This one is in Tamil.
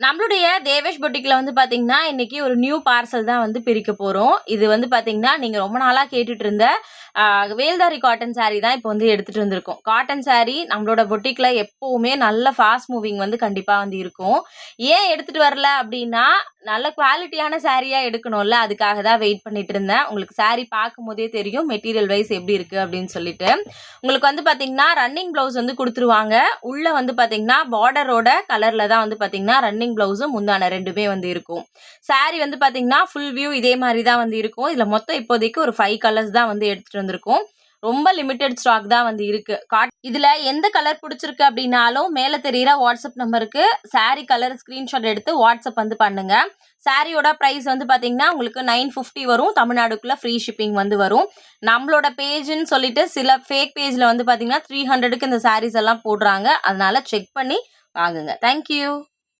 நம்மளுடைய தேவேஷ் பொட்டிக்கில் வந்து பார்த்தீங்கன்னா இன்றைக்கி ஒரு நியூ பார்சல் தான் வந்து பிரிக்க போகிறோம் இது வந்து பார்த்தீங்கன்னா நீங்கள் ரொம்ப நாளாக கேட்டுட்டு இருந்த வேல்தாரி காட்டன் சாரீ தான் இப்போ வந்து எடுத்துகிட்டு வந்திருக்கோம். காட்டன் சாரீ நம்மளோட பொட்டிக்கில் எப்போவுமே நல்ல ஃபாஸ்ட் மூவிங் வந்து கண்டிப்பாக வந்து இருக்கும். ஏன் எடுத்துகிட்டு வரல அப்படின்னா நல்ல குவாலிட்டியான சாரியாக எடுக்கணும்ல அதுக்காக தான் வெயிட் பண்ணிட்டு இருந்தேன். உங்களுக்கு சாரீ பார்க்கும் போதே தெரியும் மெட்டீரியல் வைஸ் எப்படி இருக்குது அப்படின்னு சொல்லிட்டு. உங்களுக்கு வந்து பார்த்தீங்கன்னா ரன்னிங் ப்ளவுஸ் வந்து கொடுத்துருவாங்க. உள்ளே வந்து பார்த்தீங்கன்னா பார்டரோட கலரில் தான் வந்து பார்த்தீங்கன்னா ரன்னிங் ப்ளவுஸும் முந்தான ரெண்டுமே வந்து இருக்கும். Saree வந்து பார்த்தீங்கன்னா ஃபுல் வியூ இதே மாதிரி தான் வந்து இருக்கும். இதில் மொத்தம் இப்போதைக்கு ஒரு ஃபைவ் கலர்ஸ் தான் வந்து எடுத்துகிட்டு வந்திருக்கோம். ரொம்ப லிமிட்டெட் ஸ்டாக் தான் வந்து இருக்கு. காட் இதில் எந்த கலர் பிடிச்சிருக்கு அப்படின்னாலும் மேலே தெரியிற வாட்ஸ்அப் நம்பருக்கு சாரி கலர் ஸ்கிரீன்ஷாட் எடுத்து வாட்ஸ்அப் வந்து பண்ணுங்க. சாரியோட ப்ரைஸ் வந்து பார்த்தீங்கன்னா உங்களுக்கு நைன் ஃபிஃப்டி வரும். தமிழ்நாடுக்குள்ளே ஃப்ரீ ஷிப்பிங் வந்து வரும். நம்மளோட பேஜுன்னு சொல்லிட்டு சில ஃபேக் பேஜில் வந்து பார்த்தீங்கன்னா த்ரீ ஹண்ட்ரடுக்கு இந்த சாரீஸ் எல்லாம் போடுறாங்க. அதனால செக் பண்ணி வாங்குங்க. தேங்க்யூ